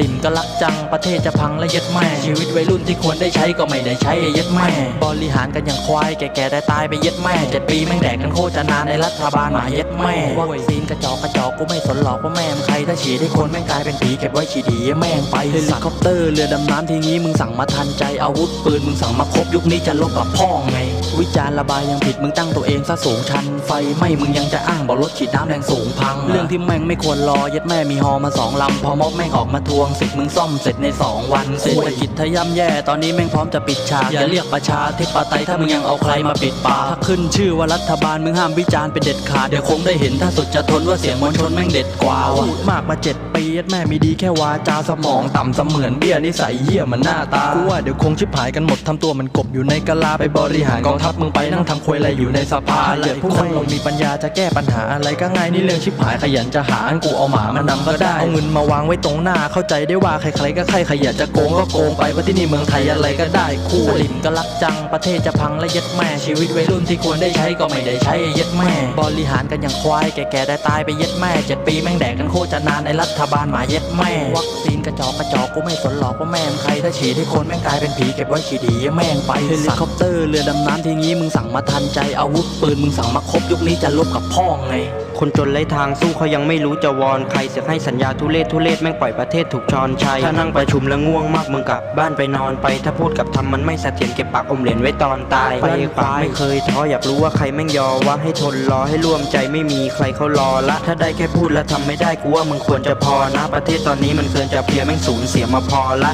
ลิมก็รักจังประเทศจะพังและเย็ดแม่ชีวิตวัยรุ่นที่ควรได้ใช้ก็ไม่ได้ใช้เย็ดแม่บริหารกันอย่างควายแก่ๆได้ตายไปเย็ดแม่เจ็ดปีแม่งแดกกันโคตรจะนานในรัฐบาลหมาเย็ดแม่วัคซีนกระจอกกระจอกกูไม่สนหรอกว่าแม่มงใครถ้าฉีดให้คนแม่งกลายเป็นผีเก็บไว้ฉีดดีแม่งไปเฮลิคอปเตอร์เรือดำน้ำทีนี้มึงสั่งมาทันใจอาวุธปืนมึงสั่งมาครบยุคนี้จะลบกับพ่อไงวิจารณ์ระบายยังผิดมึงตั้งตัวเองซะสูงชันไฟไม่มึงยังจะอ้างบอกรถฉีดน้ำแรงสูงพัง เรื่องที่แม่งไม่ควรรอยัดแม่มีฮอมาสองลำพอม็อบแม่งออกมาทวงสิทธิ์มึงซ่อมเสร็จในสองวันเศรษฐกิจทะย่ำแย่ตอนนี้แม่งพร้อมจะปิดฉากอย่าเรียกประชาธิปไตยถ้ามึงยังเอาใครมาปิดปากถ้าขึ้นชื่อว่ารัฐบาลมึงห้ามวิจารณ์เป็นเด็ดขาดเดี๋ยวคงได้เห็นถ้าสุดจะทนว่าเสียงมวลชนแม่งเด็ดกว่าว่ะพูดมากมาเจ็ดปียัดแม่มีดีแค่วาจาสมองต่ำเสมือนเบี้ยนิสัยเหี้ยเหมันหน้าตากูว่าเดี๋ยวคงชิบหายกันหมดทำตัวมันกบอยู่ในกะลาไปบริหารกองทัพมึงไปนั่งทำควยอะไรอยู่ในสภาเกิดพวกคนเรามีปัญญาจะแก้ปัญหาอะไรก็ง่ายนี่เรื่องชิบหายขยันจะหาอันกูเอาหมามานำก็ได้เอาเงินมาวางไว้ตรงหน้าเข้าาใจได้ว่าใครๆก็ใครใครอยากจะโกงก็โกงไปเพราะที่นี่เมืองไทยอะไรก็ได้คู่สลิมก็รักจังประเทศจะพังและเย็ดแม่ชีวิตวัยรุ่นที่ควรได้ใช้ก็ไม่ได้ใช้เย็ดแม่บริหารกันอย่างควายแก่ๆได้ตายไปเย็ดแม่เจ็ดปีแม่งแดกกันโคตรจะนานในรัฐบาลหมาเย็ดแม่วัค ซีนกระจอกกระจอกกูไม่สนหรอกว่าแม่งใครถ้าฉีดให้คนแม่งกลายเป็นผีเก็บไว้ฉีดดีแม่งไปเฮลิคอปเตอร์เรือดำน้ำทีนี้มึงสั่งมาทันใจอาวุธปืนมึงสั่งมาครบยุคนี้จะลบกับพ่อไงคนจนไร้ทางสู้เขายังไม่รู้จะวอนใครเสียให้สัญญาทุเรศทุเรศแม่งปล่อยประเทศถูกชอนชัยถ้านั่งประชุมแล้วง่วงมากมึงกลับบ้านไปนอนไป ถ้าพูดกับทำมันไม่เสถียรเก็บปากอมเหรียญไว้ตอนตายไปปากไม่เคยท้ออยากรู้ว่าใครแม่งยอว่าให้ทนรอให้ร่วมใจไม่มีใครเขารอละ ถ้าได้แค่พูดแล้วทำไม่ได้กูว่ามึงควรจะพอนะ ประเทศตอนนี้มันเกินจะเพียแม่งสูญเสียมาพอละ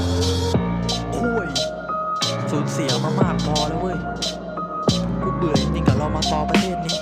คุยสูญเสียมามากพอแล้วเว้ย กูเบื่อจริงกับเรามาต่อประเทศนี้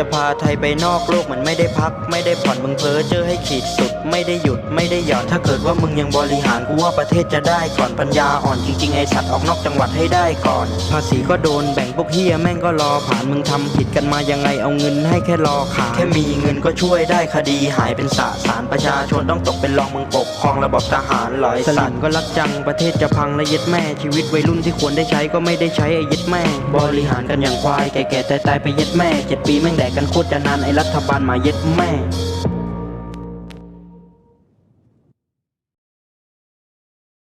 จะพาไทยไปนอกโลกมันไม่ได้พัก ไม่ได้ผ่อนมึงเพ้อเจอให้ขีดสุด ไม่ได้หยุดไม่ได้หย่อนถ้าเกิดว่ามึงยังบริหารกูว่าประเทศจะได้ก่อนปัญญาอ่อนจริงๆไอสัตว์ออกนอกจังหวัดให้ได้ก่อน ภาษีก็โดนแบ่งพวกเฮียแม่งก็รอผ่านมึงทำผิดกันมายังไงเอาเงินให้แค่รอขาแค่มีเงินก็ช่วยได้คดีหายเป็นสาสารประชาชนต้องตกเป็นรองมึงปกครองระบบทหารหลอยสันก็รักจังประเทศจะพังและเย็ดแม่ชีวิตวัยรุ่นที่ควรได้ใช้ก็ไม่ได้ใช้ไอ้เย็ดแม่ บริหารกันอย่างควายแก่ๆตายๆไปเย็ดแม่เจ็ดปีแม่งแดกกันโคตรจะนานไอ้รัฐบาลมาเย็ดแม่